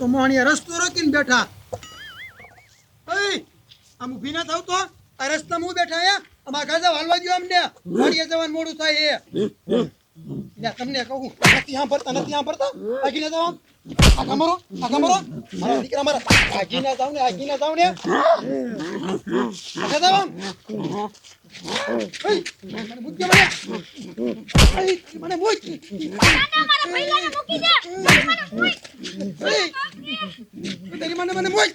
વાણીએ રસ્તો રોકીને બેઠા. આમ ઊભી ના થાવ તો. આ રસ્તા હું બેઠા હે? અમારા ગાજા હાલવા ગયો અમને. વાડીએ જવાનું મોડું થાય એ તમને કહું, નથી સાંભળતા નથી સાંભળતા? આગી ના જાવ આગા મરો આગા મરો મારા દીકરા મારા આગી ના જાવ ને આગી ના જાવ ને. આમ. ઓય, મને મૂકી દે મને. ઓય, મને મૂકી. ઓય, તારી મને મને મૂક.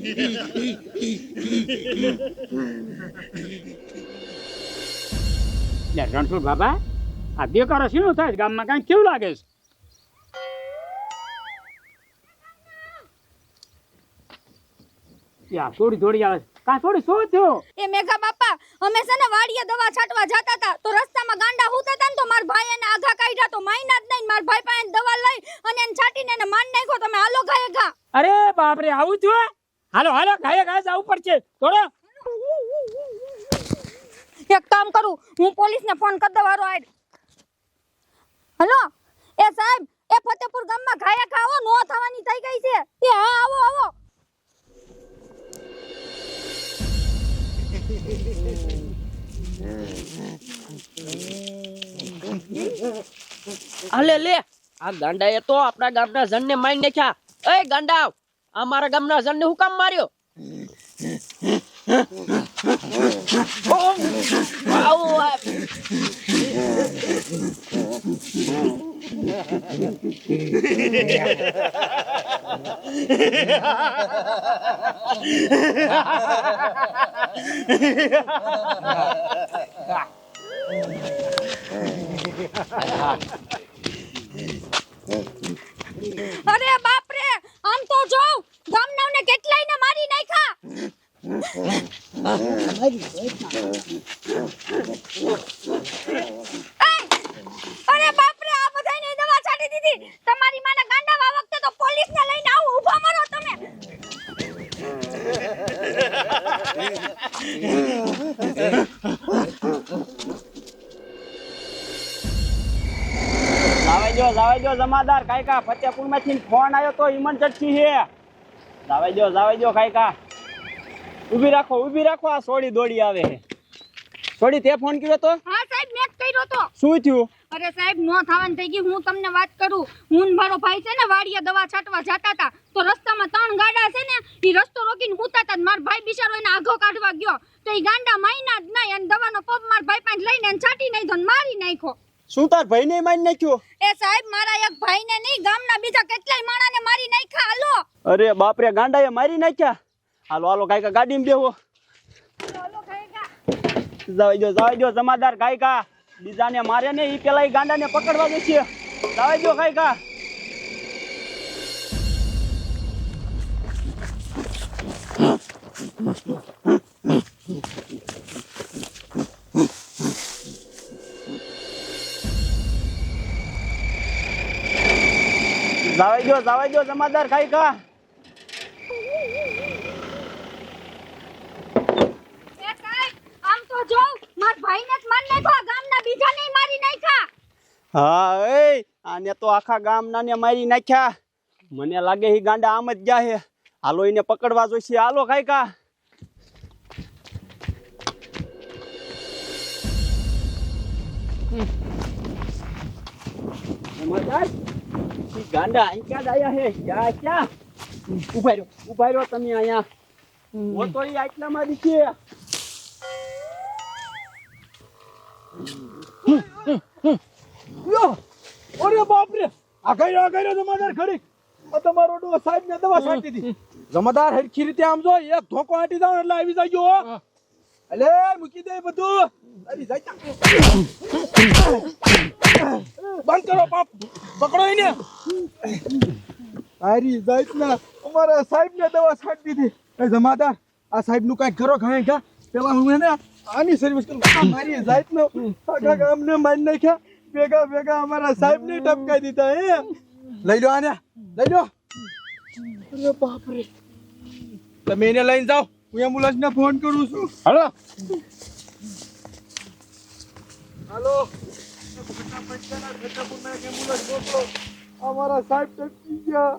લે રણછોડ બાબા આ બેકારો શું થાય ગામમાં કાંઈ કેવું લાગે છે? યા થોડી થોડી આવે કા થોડી શું થયું? એ મેઘા બાપા અમે છે ને વાડીએ દવા છાંટવા જતા હતા. તો રસ્તામાં ગાંડા હુતા હતા ને તો મારા ભાઈ એને આઘા કાઢ્યા. તો માઈના જ નહીં મારા ભાઈ પાસે દવા લઈ અને એને છાંટીને એને માન નાખ્યો. તમે હાલો ઘાયે ઘા અરે બાપરે આવું થયું? હાલો હાલો ગાય ઘાયે જવું પડશે થોડો એક કામ કરું હું પોલીસને ફોન કરી દઉં હારો આડ હલો એ સાહેબ એ ફતેપુર ગામમાં ઘાયા ખાવો નો થવાની થઈ ગઈ છે. એ હા આવો આવો. અલે લે. આ ગાંડાએ તો આપણા ગામના જણને મારી નાખ્યા. એ ગાંડા આ મારા ગામના જણને હું કામ માર્યો. અરે બાપ રે આમ તો જો કેટલાયને મારી નાખ્યા? અરે બાપ રે આ બધાયને દવા છાંટી દીધી. તમારી માના ગાંડા વા વખતે તો પોલીસને લઈને આવું, ઊભા મરો તમે. લાવાઈ જો લાવાઈ જો જમાદાર કાયકા. ફતેપુરમાંથી ફોન આવ્યો તો ઇમરજન્સી છે. જાવાઈ જો જાવાઈ જો કાયકા ઊભી રાખો ઊભી રાખો આ સોડી દોડી આવે છે સોડી તે ફોન કર્યો તો? હા સાહેબ મેં કર્યો તો. શું થયું? અરે સાહેબ નો થવાનું થઈ ગયું હું તમને વાત કરું. હું મારો ભાઈ છે ને વાડીએ દવા છાંટવા જતા હતા. તો રસ્તામાં ત્રણ ગાડા છે ને એ રસ્તો રોકીને હુતા હતા મારો ભાઈ બિચારો એને આઘો કાઢવા ગયો. તો એ ગાંડા માયના જ નહીં અને દવાનો પગ મારા ભાઈ પાંચ લઈને છાંટી નાખ્યો મારી નાખ્યો. શું તાર ભાઈને મારી નાખ્યો? એ સાહેબ મારા એક ભાઈને નહીં ગામના બીજા કેટલાય માણાને મારી નાખ્યા હાલો. અરે બાપરે ગાંડાએ મારી નાખ્યા? હાલો હાલો કાયકા ગાડીમાં બેહો. હાલો ખાયગા. જાવાઈ જો જાવાઈ જો જમાદાર કાયકા બીજાને મારે ને ઈ પેલા ઈ ગાંડાને પકડવા જશે જાવાઈ જો કાયકા જાવાઈ ગયો જાવાઈ ગયો જમાદાર ખાઈ એ આમ તો જો મારા ભાઈને જ મારી નાખ્યો ગામના બીજાને મારી નાખ્યા. હા એ આને તો આખા ગામના ને મારી નાખ્યા. મને લાગે એ ગાંડા આમ જ ગયા છે હાલો એને પકડવા જોઈશે. હાલો કાયકા જમાદાર, ઈ ગાંડા અહીં ક્યાં આયા છે ક્યાં ક્યાં? ઊભા રહ્યો ઊભા રહ્યો તમે અહીંયા. હું તો ઈ આટલામાં છે. યો અરે બાપ રે આ ગયો આ ગયો જમાદાર ખરી તમારો ડો સાહેબ ને દવા છાંટી હતી જમાદાર હરખી રીતે આમ જો એક ધોકો આટી જાવ એટલે આવી જાય હો. અલે મૂકી દે બધું. આવી જાય બંધ કરો પાપ પકડો એને. આરી જાત ના અમારા સાહેબ ને દવા છાંટી દીધી. એ જમાદાર આ સાહેબનું કઈ કરો ખાય કા પેલા હું એને આની સર્વિસ કરું. આ મારી જાત નો આખા ગામને મારી નાખ્યા. ભેગા ભેગા અમારા સાહેબ ને ટપકાઈ દીધા હે. લઈ લો આને. લઈ લો. અરે બાપ રે તમે એને લઈને જાઓ. હું એમ્બ્યુલન્સ ને ફોન કરું છું. હાલો. હાલો. અમારા સાહેબ ટપકી ગયા.